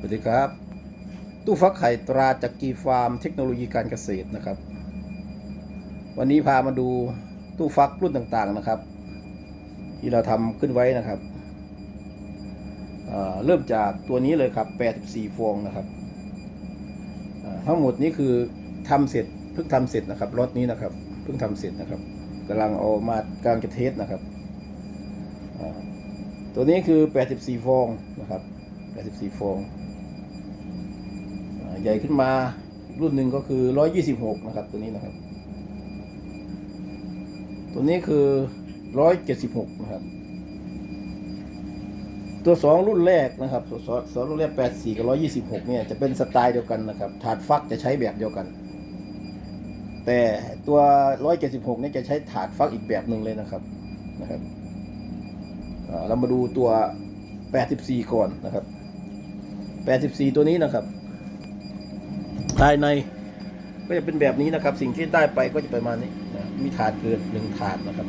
สวัสดีครับ ตู้ฟักไข่ตราจักรีฟาร์มเทคโนโลยีการเกษตรนะครับ วันนี้พามาดูตู้ฟักรุ่นต่างๆนะครับ ที่เราทำขึ้นไว้นะครับเเริ่มจากตัวนี้เลยครับ 84 ฟองนะครับ ทั้งหมดนี้คือทำเสร็จเพิ่งทำเสร็จนะครับรถนี้นะครับเพิ่งทำเสร็จนะครับกำลังเอามากลังจะเทสนะครับตัวนี้คือ 84 ฟองนะครับ84 ฟอง ใหญ่ขึ้นมารุ่นหนึ่งก็คือ 126 นะครับ ตัวนี้นะครับ ตัวนี้คือ 176 นะครับ ตัว 2 รุ่นแรกนะครับสสสองรุ่นแรก 84 กับ 126 เนี่ยจะเป็นสไตล์เดียวกันนะครับ ถาดฟักจะใช้แบบเดียวกัน แต่ตัว 176 เนี่ยจะใช้ถาดฟักอีกแบบหนึ่งเลยนะครับนะครับเรามาดูตัว 84 ก่อนนะครับ 84 ตัวนี้นะครับ ภายในก็จะเป็นแบบนี้นะครับ สิ่งที่ได้ไปก็จะประมาณนี้นะมีถาดเกินหนึ่งถาดนะครับ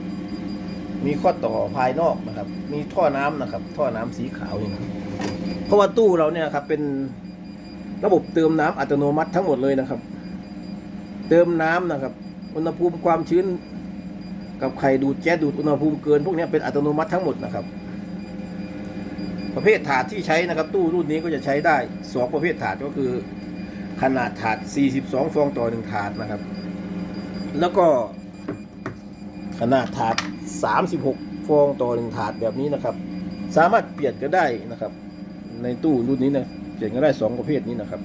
มีข้อต่อภายนอกนะครับ มีท่อน้ำนะครับ ท่อน้ำสีขาวนี่นะเพราะว่าตู้เราเนี่ยครับเป็นระบบเติมน้ำอัตโนมัติทั้งหมดเลยนะครับ เติมน้ำนะครับ อุณหภูมิความชื้น กับไข่ดูดแก๊สดูดอุณหภูมิเกิน พวกนี้เป็นอัตโนมัติทั้งหมดนะครับ ประเภทถาดที่ใช้นะครับ ตู้รุ่นนี้ก็จะใช้ได้สองประเภทถาดก็คือ ขนาดถาด 42 ฟองต่อหนึ่งถาดนะครับ แล้วก็ขนาดถาด 36 ฟองต่อหนึ่งถาดแบบนี้นะครับ สามารถเปลี่ยนก็ได้นะครับ ในตู้รุ่นนี้นะเปลี่ยนก็ได้สองประเภทนี้นะครับ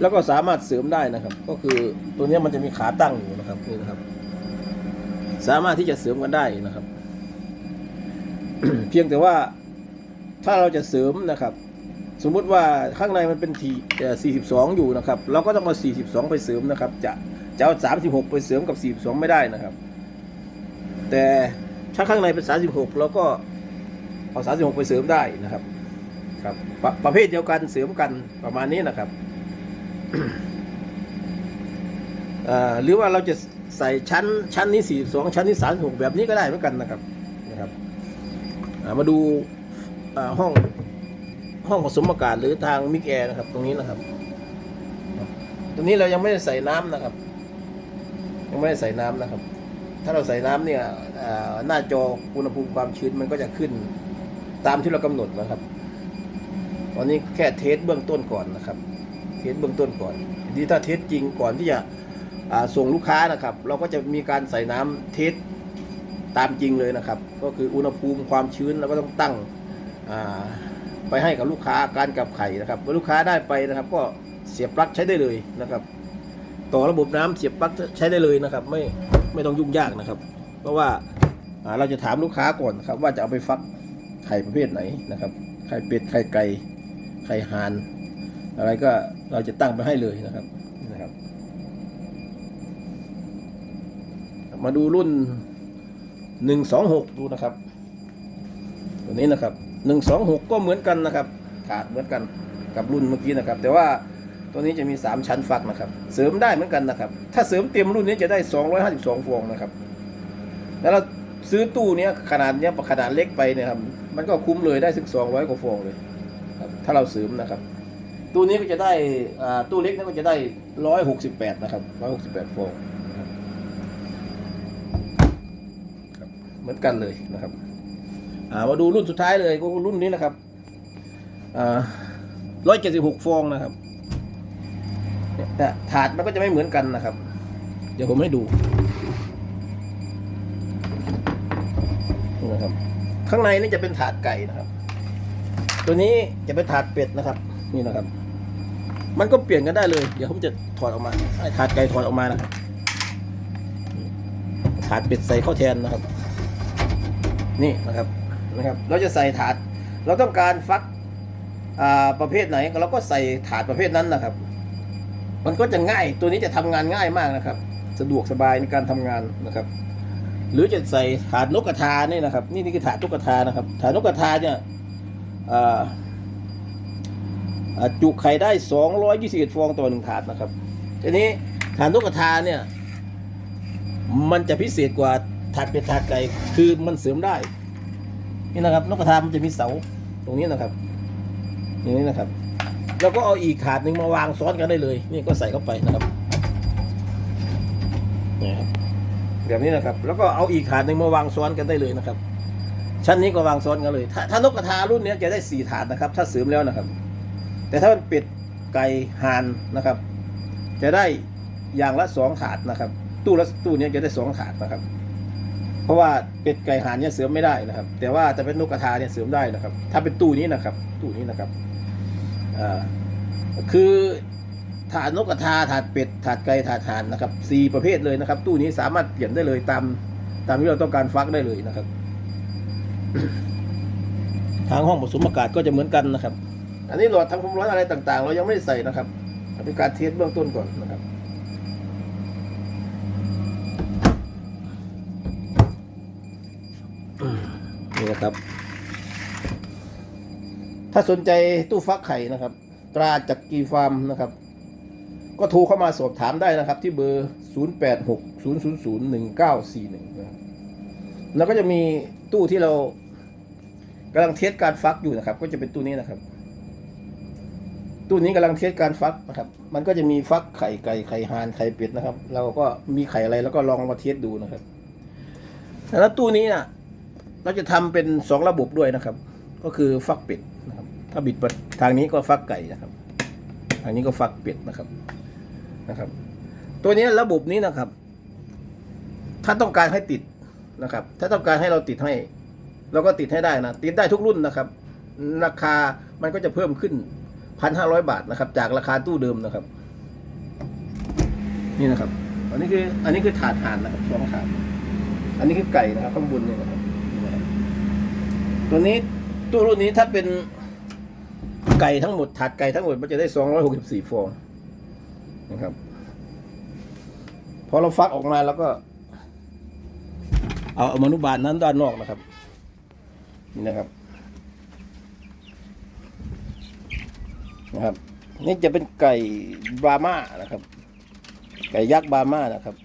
แล้วก็สามารถเสริมได้นะครับ ก็คือตัวนี้มันจะมีขาตั้งอยู่นะครับนี่นะครับ สามารถที่จะเสริมกันได้นะครับ เพียงแต่ว่าถ้าเราจะเสริมนะครับ สมมุติว่าข้างในมันเป็นที42 อยู่นะครับ เราก็ต้องเอา 42 ไปเสริมนะครับ จะจะเอา 36 ไปเสริมกับ 42 ไม่ได้นะครับ แต่ถ้าข้างในเป็น 36 เราก็เอา 36 ไปเสริมได้นะครับ ครับประประเภทเดียวกันเสริมกันประมาณนี้นะครับอ่อหรือว่าเราจะใส่ชั้นชั้นนี้ 42 ชั้นนี้36แบบนี้ก็ได้เหมือนกันนะครับนะครับอ่ามาดูอ่าห้อง ห้องผสมอากาศหรือทางมิกแอร์นะครับ ตรงนี้นะครับ ตรงนี้เรายังไม่ได้ใส่น้ำนะครับ ยังไม่ได้ใส่น้ำนะครับ ถ้าเราใส่น้ำเนี่ยหน้าจออุณหภูมิความชื้นมันก็จะขึ้นตามที่เรากำหนดนะครับตอนนี้แค่เทสเบื้องต้นก่อนนะครับ เทสเบื้องต้นก่อนทีนี้ถ้าเทสจริงก่อนที่จะส่งลูกค้านะครับ เราก็จะมีการใส่น้ำเทสตามจริงเลยนะครับ ก็คืออุณหภูมิความชื้นเราก็ต้องตั้ง ไปให้กับลูกค้าการกับไข่นะครับเมื่อลูกค้าได้ไปนะครับ ก็เสียบปลั๊กใช้ได้เลยนะครับ ต่อระบบน้ำเสียบปลั๊กใช้ได้เลยนะครับ ไม่ไม่ต้องยุ่งยากนะครับ เพราะว่าเราจะถามลูกค้าก่อนครับว่าจะเอาไปฟักไข่ประเภทไหนนะครับ ไข่เป็ดไข่ไก่ไข่ห่าน อะไรก็เราจะตั้งไปให้เลยนะครับนี่นะครับ มาดูรุ่นหนึ่งสองหกดูนะครับ ตัวนี้นะครับ หนึ่งสองหกก็เหมือนกันนะครับถาดเหมือนกันกับรุ่นเมื่อกี้นะครับ แต่ว่าตัวนี้จะมีสามชั้นฟักนะครับ เสริมได้เหมือนกันนะครับ ถ้าเสริมเต็มรุ่นนี้จะได้สองร้อยห้าสิบสองฟองนะครับ แล้วเราซื้อตู้เนี้ยขนาดเนี้ยขนาดเล็กไปเนี่ยครับ มันก็คุ้มเลยได้ถึงสองร้อยกว่าฟองเลยครับถ้าเราเสริมนะครับ ตู้นี้ก็จะได้อ่าตู้เล็กนี่ก็จะได้ร้อยหกสิบแปดนะครับร้อยหกสิบแปดฟองนะครับครับเหมือนกันเลยนะครับอ่า มาดูรุ่นสุดท้ายเลยก็รุ่นนี้นะครับร้อยเจ็ดสิบหกฟองนะครับแต่ถาดมันก็จะไม่เหมือนกันนะครับ เดี๋ยวผมให้ดูนี่นะครับ ข้างในนี่จะเป็นถาดไก่นะครับ ตัวนี้จะเป็นถาดเป็ดนะครับ นี่นะครับ มันก็เปลี่ยนกันได้เลย เดี๋ยวผมจะถอดออกมาถาดไก่ถอดออกมานะครับถาดเป็ดใส่ข้าแทนนะครับ นี่นะครับ นะครับเราจะใส่ถาด เราต้องการฟักประเภทไหนเราก็ใส่ถาดประเภทนั้นนะครับ มันก็จะง่ายตัวนี้จะทำงานง่ายมากนะครับ สะดวกสบายในการทำงานนะครับ หรือจะใส่ถาดนกกระทานี่นะครับ นี่นี่คือถาดนกกระทานะครับ ถาดนกกระทาเนี่ยอ่าอ่าจุไข่ได้221ฟองต่อหนึ่งถาดนะครับทีนี้ถาดนกกระทาเนี่ย มันจะพิเศษกว่าถาดเป็ดถาดไก่คือมันเสริมได้ นี่นะครับนกกระทามันจะมีเสาตรงนี้นะครับอย่างนี้นะครับ แล้วก็เอาอีกถาดหนึ่งมาวางซ้อนกันได้เลย นี่ก็ใส่เข้าไปนะครับนี่ครับแบบนี้นะครับ แล้วก็เอาอีกถาดหนึ่งมาวางซ้อนกันได้เลยนะครับ ชั้นนี้ก็วางซ้อนกันเลย ถ้าถ้านกกระทารุ่นนี้จะได้สี่ถาดนะครับ ถ้าเสริมแล้วนะครับ แต่ถ้ามันเป็ดไก่ห่านนะครับ จะได้อย่างละสองถาดนะครับ ตู้ละตู้นี้จะได้สองถาดนะครับ เพราะว่าเป็ดไก่ห่านเนี่ยเสริมไม่ได้นะครับ แต่ว่าจะเป็นนกกระทาเนี่ยเสริมได้นะครับ ถ้าเป็นตู้นี้นะครับ ตู้นี้นะครับอ่าคือถาดนกกระทาถาดเป็ดถาดไก่ถาดห่านนะครับสี่ประเภทเลยนะครับ ตู้นี้สามารถเปลี่ยนได้เลยตามตามที่เราต้องการฟักได้เลยนะครับ ทางห้องผสมอากาศก็จะเหมือนกันนะครับ อันนี้หลอดทำความร้อนอะไรต่างๆ เรายังไม่ได้ใส่นะครับเป็นการเทสเบื้องต้นก่อนนะครับ นะครับ ถ้าสนใจตู้ฟักไข่นะครับ ตราจักรีฟาร์มนะครับ ก็โทรเข้ามาสอบถามได้นะครับ ที่เบอร์ 0 8 6 0 0 0 1 9 4 1นะครับแล้วก็จะมีตู้ที่เรากำลังเทสการฟักอยู่นะครับ ก็จะเป็นตู้นี้นะครับ ตู้นี้กำลังเทสการฟักนะครับ มันก็จะมีฟักไข่ไก่ไข่ห่านไข่เป็ดนะครับ เราก็มีไข่อะไรแล้วก็ลองมาเทสดูนะครับแล้วตู้นี้น่ะ เราจะทำเป็นสองระบบด้วยนะครับ ก็คือฟักเป็ดนะครับ ถ้าบิดไปทางนี้ก็ฟักไก่นะครับ ทางนี้ก็ฟักเป็ดนะครับนะครับ ตัวนี้ระบบนี้นะครับ ถ้าต้องการให้ติดนะครับ ถ้าต้องการให้เราติดให้ เราก็ติดให้ได้นะติดได้ทุกรุ่นนะครับ ราคามันก็จะเพิ่มขึ้นพันห้าร้อยบาทนะครับ จากราคาตู้เดิมนะครับ นี่นะครับ อันนี้คือ อันนี้คือถาดห่านนะครับสองถาดอันนี้คือไก่นะครับข้างบนเนี่ยนะครับ ตัวนี้ตู้รุ่นนี้ถ้าเป็นไก่ทั้งหมด ถาดไก่ทั้งหมดมันจะได้สองร้อยหกสิบสี่ฟองนะครับ พอเราฟักออกมาแล้วก็ เอาอมนุบาลนั้นด้านนอกนะครับ นี่นะครับนะครับ นี่จะเป็นไก่บรามานะครับ ไก่ยักษ์บราม่านะครับ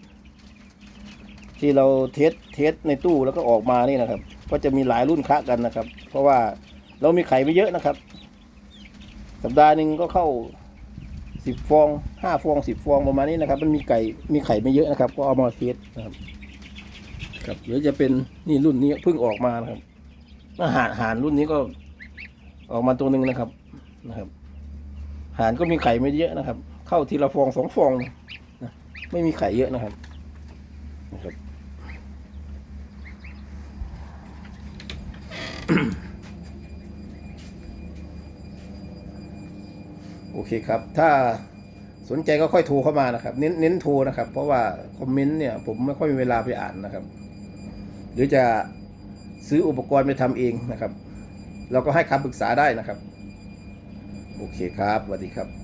ที่เราเทสเทสในตู้แล้วก็ออกมานี่นะครับ ก็จะมีหลายรุ่นคละกันนะครับ เพราะว่าเรามีไข่ไม่เยอะนะครับ สัปดาห์หนึ่งก็เข้าสิบฟองห้าฟองสิบฟองประมาณนี้นะครับ มันมีไก่มีไข่ไม่เยอะนะครับ ก็เอามาเทสนะครับครับเดี๋ยวจะเป็นนี่รุ่นนี้เพิ่งออกมานะครับอาหารหารรุ่นนี้ก็ออกมาตัวหนึ่งนะครับนะครับ หารก็มีไข่ไม่เยอะนะครับ เข้าทีละฟองสองฟองนะไม่มีไข่เยอะนะครับนะครับ เคครับ ถ้าสนใจก็ค่อยโทรเข้ามานะครับ เน้นเน้นโทรนะครับ เพราะว่าคอมเมนต์เนี่ยผมไม่ค่อยมีเวลาไปอ่านนะครับ หรือจะซื้ออุปกรณ์ไปทำเองนะครับ เราก็ให้คำปรึกษาได้นะครับ โอเคครับสวัสดีครับ